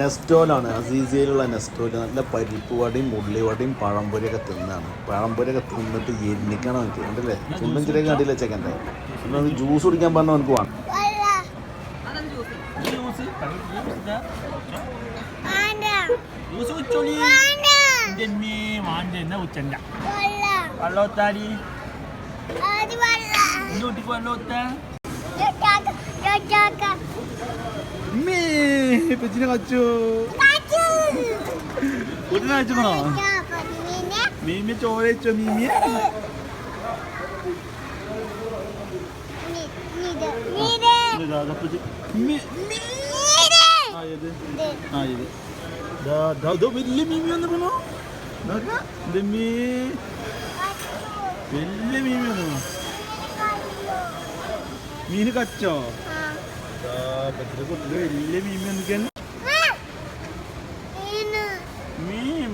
നെസ്റ്റോലാണ് അസീസിയയിലുള്ള നെസ്റ്റോൽ നല്ല പരിപ്പ് വടയും ഉള്ളിവടയും പഴംപൊരിയൊക്കെ തിന്നാണ്. പഴംപൊരിയൊക്കെ തിന്നിട്ട് എണ്ണിക്കണം എനിക്ക് കണ്ടില്ലേ ചുണ്ടും ചില കണ്ടില്ല ചെക്കന്റെ എന്നാൽ ജ്യൂസ് കുടിക്കാൻ പറഞ്ഞാൽ എനിക്ക് വേണം. വെള്ളോത്താടി. അത് വെള്ള. ഇങ്ങോട്ടേക്ക് വെള്ളോത്ത. ചോട്ടാക്ക ചോട്ടാക്ക മീ പെച്ചിനെ കച്ചു കുട്ടിനെ പിന്നെ മീമി ചോര വെച്ചോ മീമി നീത് നീത് നീത് ആ ഇത്. ആ ഇത്. ദാ ദാ ദോ വലിയ മീമി ഇത് മീ വലിയ മീമി വന്നു മീന് കച്ചോ? വലിയ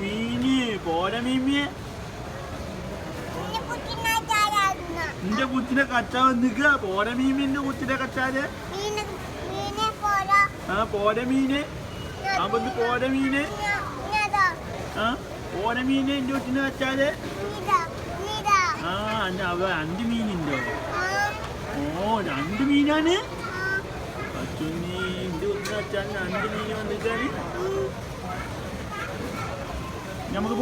മീന്. പോര മീമിയെ. നിന്റെ കുച്ചിനെ കച്ചാ നിക്ക പോര മീമി എന്റെ കുച്ചിനെ. കച്ചാൽ ആ പോര മീന്. വന്ന് പോര മീന്. ആ പോര മീന് എന്റെ കുച്ചിനെ. കച്ചാൽ ആ അഞ്ച് മീനുണ്ടോ? ഓ രണ്ട് മീനാണ്? കച്ചാൽ രണ്ട് മീന് നമുക്ക്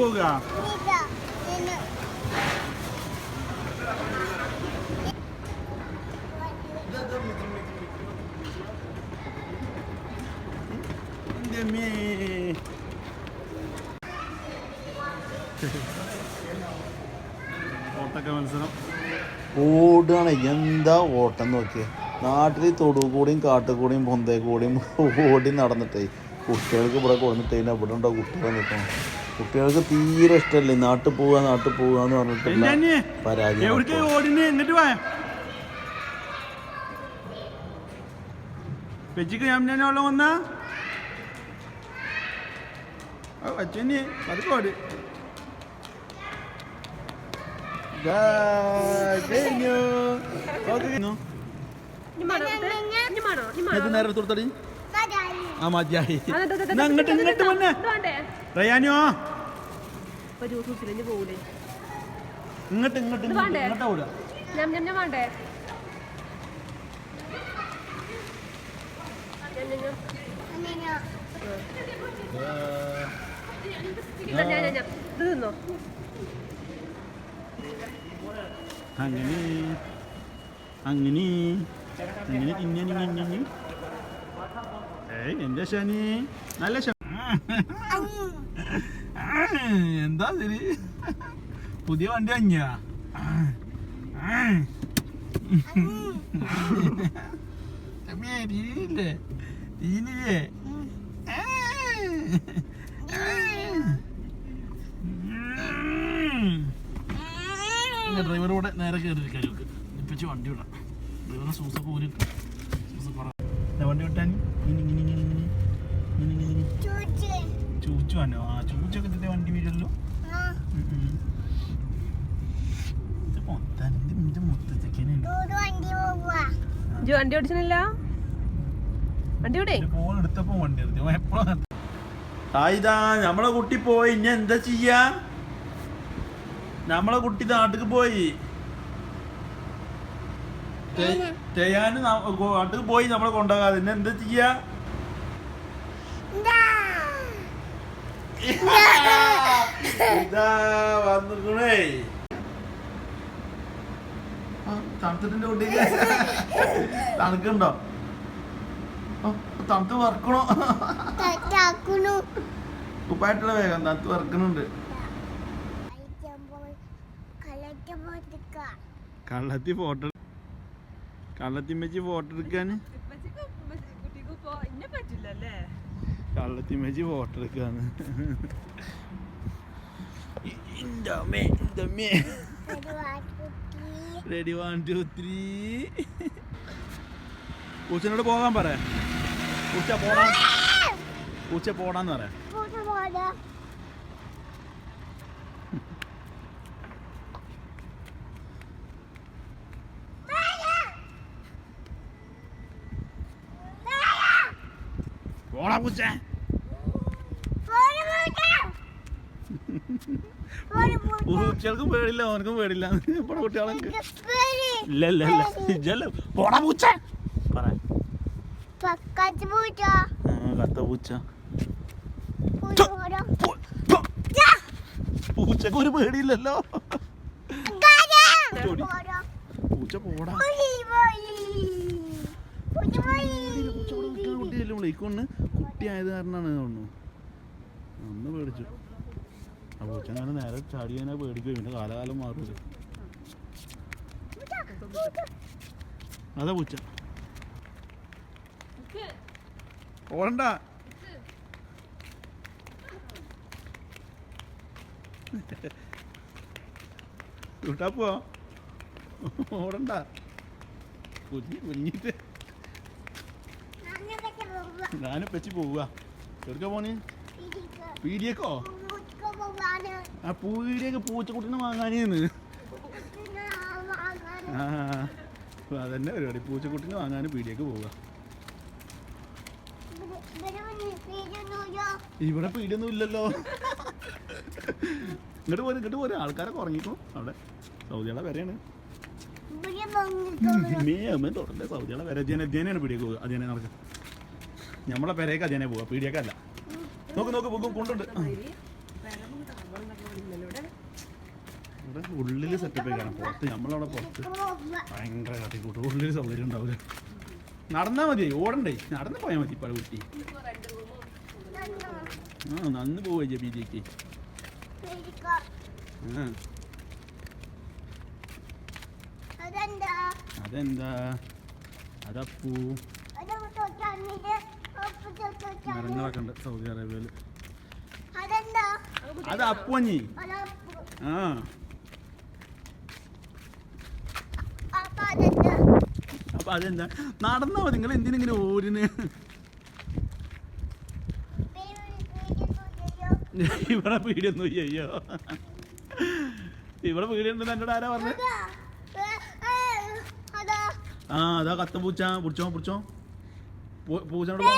മീ. ഓട്ടൊക്കെ മത്സരം. ഓടുകയാണ് എന്താ ഓട്ടം നോക്കിയേ? നാട്ടിൽ തൊടു കൂടിയും കാട്ടു കൂടിയും പൊന്തേ കൂടിയും ഓടി നടന്നിട്ടേ. കുട്ടികൾക്ക് ഇവിടെ കൊടുത്തിട്ട് കഴിഞ്ഞാൽ ഇവിടെ ഉണ്ടോ കുട്ടികളെ നിൽക്കണം കുട്ടികൾക്ക് തീരെ ഇഷ്ടമല്ലേ? നാട്ടിൽ പോവുക നാട്ടിൽ പോവുക എന്ന് പറഞ്ഞിട്ട് പരാതി ഞാൻ വന്ന. അച്ഛന് അത് കോട് ഇത് നേരെ തുറത്തടി ആ മതിയായി. എന്നാ ഇങ്ങോട്ട് വന്നെ റയാനോ പോകൂലേ. ഇങ്ങോട്ട് ഇങ്ങോട്ട് ഇങ്ങോട്ട് ഓടുക. അങ്ങനെ അങ്ങനെ. നല്ല എന്താ ശരി പുതിയ വണ്ടി അഞ്ഞാ തീരില്ലേ ഡ്രൈവർ കൂടെ നേരെ കയറിയിരിക്കാൻ നമുക്ക് ഇപ്പിച്ച് വണ്ടി വിടാം ഡ്രൈവറെ സൂസൊക്കെ ഊരി സൂസ പറ. വണ്ടി വിട്ടാൻ. ഇനി ഇങ്ങനെ ഇങ്ങനെ ഇങ്ങനെ ഇങ്ങനെ ഇങ്ങനെ ഇങ്ങനെ ചൂച്ചു. വന്നോ? ആ ചൂച്ചൊക്കെ ഇതിന്റെ വണ്ടി വീഴല്ലോ വണ്ടി ഓടിച്ചില്ല വണ്ടി ഓടേ ഫോൺ എടുത്തപ്പോ വണ്ടി എടുത്തു. എപ്പോഴും ആയിതാ നമ്മളെ കുട്ടി പോയി. ഇനി എന്താ ചെയ്യാ? നമ്മളെ കുട്ടി നാട്ടിക്ക് പോയി. ചെയ്യാന് നാട്ടിക്ക് പോയി നമ്മളെ കൊണ്ടുപോകാതെ. എന്താ ചെയ്യാ? ഇതാ. വന്നിക്കണേ കുട്ടിക്ക് തണുക്കുണ്ടോ തണുത്ത് വറക്കണോ? ഉപ്പായിട്ടുള്ള വേഗം തണുത്ത് വറക്കണുണ്ട് കള്ളത്തി ഫോട്ടോ കള്ളത്തി വെച്ച് ഫോട്ടോ എടുക്കാൻ പറ്റില്ലല്ലേ? കള്ളത്തി വെച്ച് ഫോട്ടോ എടുക്കാന്ന്. റെഡി വൺ ടു ത്രീ ഉച്ചനോട് പോകാൻ പറ. ഉച്ച പോടാൻ ഉച്ച പോടാന്ന് പറയാം പൂച്ച പൂച്ചകൾക്കും പേടില്ല അവനക്കും പേടില്ല. ഇവിടെ കുട്ടികളൊക്കെ. ഇല്ല ഇല്ല ഇല്ല. ഇജ്ജല്ല പോടാ പൂച്ച. പറ. കത്ത പൂച്ച. പൂച്ചക്ക് ഒരു പേടിയില്ലല്ലോ. പൂച്ച പോടാ പോയി പോയി പൂച്ച പോയി പൂച്ച ഇവിടെ നിൽക്കുന്ന കുട്ടിയല്ലേ കൊണ്ട് കുട്ടിയായത് കാരണമാണ് തോന്നുന്നു. അന്ന് പേടിച്ചു. ആ പൂച്ച നേരെ ചാടി കഴിഞ്ഞാൽ പേടിക്കും പിന്നെ കാലകാലം മാറില്ല അതാ പൂച്ച ഓടണ്ട. പോ. ഓടണ്ട. കുഞ്ഞി കുഞ്ഞിട്ട്. ഞാനും വെച്ച് പോവുക. എവിടേക്കാ പോണേ? പീടിയേക്കോ? ആ പീടിയൊക്കെ പൂച്ചക്കുട്ടിനെ വാങ്ങാനേന്ന്. ആ അതന്നെ പരിപാടി. പൂച്ചക്കുട്ടിനെ വാങ്ങാനും പീടിയേക്ക് പോവുക. ഇവിടെ പീടിയൊന്നും ഇല്ലല്ലോ. ഇങ്ങോട്ട് പോരും ഇങ്ങോട്ട് പോരും. ആൾക്കാരൊക്കെ ഉറങ്ങിക്കും അവിടെ. സൗദിയുടെ വരെയാണ്. മേ അമ്മ തുടർന്ന് സൗദിയുടെ വരെ. ജന അധ്യയനാണ് പീടിയേക്ക് പോകുക അധ്യയനം നടക്കുക നമ്മളെ പേരേക്കാ ജനെ പോവാ പീടിയേക്കല്ല നോക്ക് നോക്ക് പോകും കൊണ്ടുണ്ട്. ഉള്ളിൽ ഇവിടെ ഉള്ളിൽ സെറ്റപ്പ് ചെയ്യണം. പുറത്ത് നമ്മളവിടെ പുറത്ത് ഭയങ്കര കാട്ടിക്കൂട്ട്. ഉള്ളിൽ സൗകര്യം ഉണ്ടാവില്ല നടന്നാ മതി ഓടണ്ടേ. നടന്നു പോയാൽ മതി പഴ കുട്ടി ആ നന്ന് പോവേ ജബീലേക്ക് അതെന്താ? അതപ്പൂ. മരങ്ങളൊക്കെ ഉണ്ട് സൗദി അറേബ്യയിൽ അത് അപ്പഞ്ഞി ആ. അപ്പൊ അതെന്താ? നടന്നാ മതി നിങ്ങൾ എന്തിനിങ്ങനെ ഓരിന് ഇവിടെ പീടിയൊന്നും അയ്യോ. ഇവിടെ പീടിയുണ്ടെന്ന് എന്നോട് ആരാ പറഞ്ഞത് ആ അതാ കത്ത പൂച്ച പിടിച്ചോ പിടിച്ചോ. പൂച്ചനോട് പോ.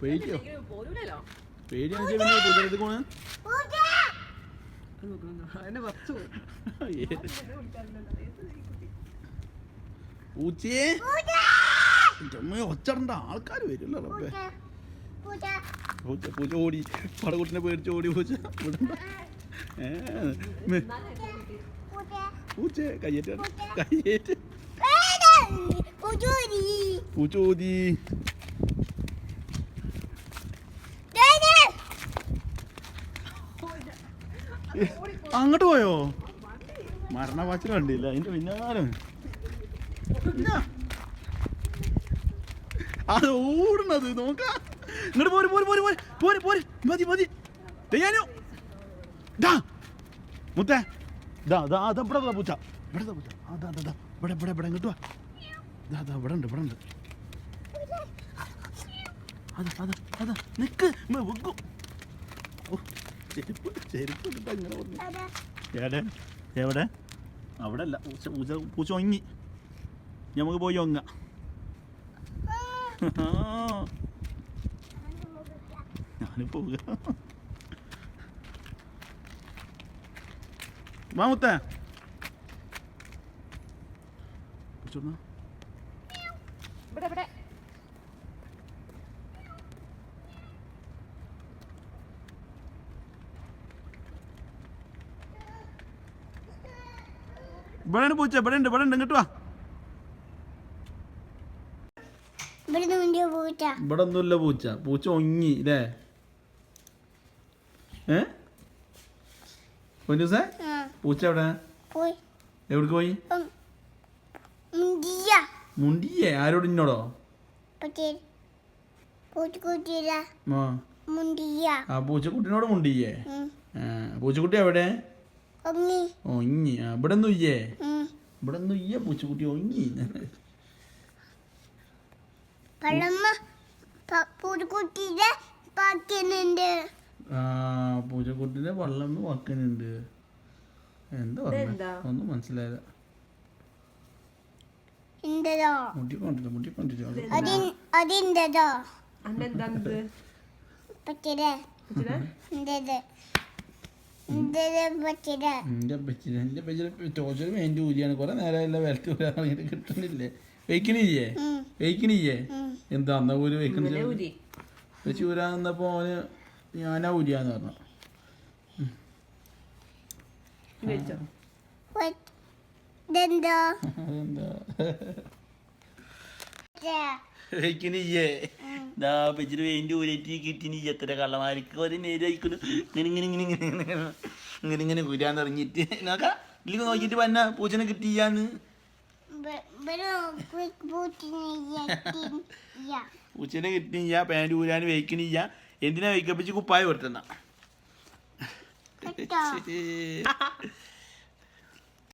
പേടിയോ? പോരൂലല്ലോ. പേടിയാണെന്ന് പിന്നെ പൂച്ചടുത്ത് പോണ്? ചുമ്മാ ഒച്ചടണ്ട. ആൾക്കാർ വരില്ല റബ്ബേ. പൂച്ച പൂച്ച ഓടി. പടകുട്ടിനെ പേടിച്ച് ഓടി പൂച്ച വിടണ്ട. പൂച്ച കയ്യേറ്റ കയ്യേറ്റ്. പൂച്ച ഓതി അങ്ങോട്ട് പോയോ? മരണ മരണവാച്ചിൽ കണ്ടില്ല. അതിന്റെ പിന്നാലും. അത് ഓടുന്നത് നോക്കാം. ഇങ്ങോട്ട് പോര് പോര് പോര് പോര്. പോര് പോര്. മതി മതി. ചെയ്യാനോ ദാ. മുത്തേ. ദാ ദാ ദാ ഇവിടെ പൂച്ച. ഇവിടെ പൂച്ച. അതാ ദാ ദാ. ഇവിടെ ഇവിടെ ഇവിടെ. ഇങ്ങോട്ട് വാ. ദാ ഇവിടെ ഉണ്ട് ഇവിടെ ഉണ്ട്. അതാ അതാ അതാ നിക്ക്. വെക്കും. ചെരുപ്പ് ചെരുപ്പ് ഇങ്ങനെ വന്നു. എവിടെ? എവിടെ? അവിടെ അല്ല പൂച്ച പൂച്ച ഒങ്ങി. നമുക്ക് പോയി ഒങ്ങ. ഞാനും പോവുക. വാ മുത്തേ. ഇവിടെ ഇവിടെ. ഇവിടെ പൂച്ച ഇവിടെ ഉണ്ട് ഇവിടെ ഉണ്ട്. ഇങ്ങോട്ട് വാ. ഇവിടെ ഒന്നുമില്ല പൂച്ച. പൂച്ച ഒങ്ങി അല്ലേ ഏ? പൂച്ച എവിടെ? എവിടേക്ക് പോയി? മുണ്ടിയ? ആരോട് ഇന്നോടോ ആ. പൂച്ചക്കുട്ടിനോട് മുണ്ടിയേ? പൂച്ചക്കുട്ടി എവിടെ? ഒങ്ങി. ആ ഇവിടെ നൊയ്യേ. ഇവിടെ ഒന്നും ഇയ്യ പൂച്ചക്കുട്ടി? ഒങ്ങി. പൂച്ചക്കുട്ടിയുടെ വെള്ളം വക്കുന്നുണ്ട് എന്താ? ഒന്നും മനസ്സിലായില്ല. ഉണ്ടല്ലോ മുട്ടി കൊണ്ടിട്ട് മുട്ടി കൊണ്ടിട്ട് അതി അതിന്റെതോ അന്നെന്താ ഇത് പക്ഷേ എന്തത് എന്തത് പറ്റില്ല എന്റെ അപ്പച്ചിന് എന്റെ അപ്പച്ചിന് ടോച്ചർ മെയിന്റെ ഊരിയാണ്. കുറേ നേരമല്ല വിലക്ക് ഊരാൻ തുടങ്ങിയിട്ട് കിട്ടുന്നില്ലേ? വെയ്ക്കണില്ലേ? വെയ്ക്കണില്ലേ? എന്താ അന്ന ഊര് വെക്കണില്ല ഊരി. വെച്ച് ഊരാൻ നിന്നപ്പോൾ ഓന് ഞാനാ ഊരിയാന്ന് പറഞ്ഞു. വെച്ചോ? ഇതെന്തോ? ഇത്. ദാ ഊരേറ്റ് എത്ര കള്ളമാരിക്ക് ഒരു നേരായിക്കുന്നു ഇങ്ങനെ ഇങ്ങനെ ഇങ്ങനെ ഇങ്ങനെ ഇങ്ങനെ ഇങ്ങനെ ഇങ്ങനെ ഊരാൻ തുടങ്ങിയിട്ട് നോക്കാം ഇല്ലെങ്കിൽ നോക്കിയിട്ട് വന്ന പൂച്ചനെ കിട്ടിയാന്ന്. പൂച്ചനെ കിട്ടിയ പാന്റ് ഊരാൻ വെയ്ക്കണില്ല എന്തിനാ വെയ്ക്കപ്പിച്ച് കുപ്പായ കേട്ടോ.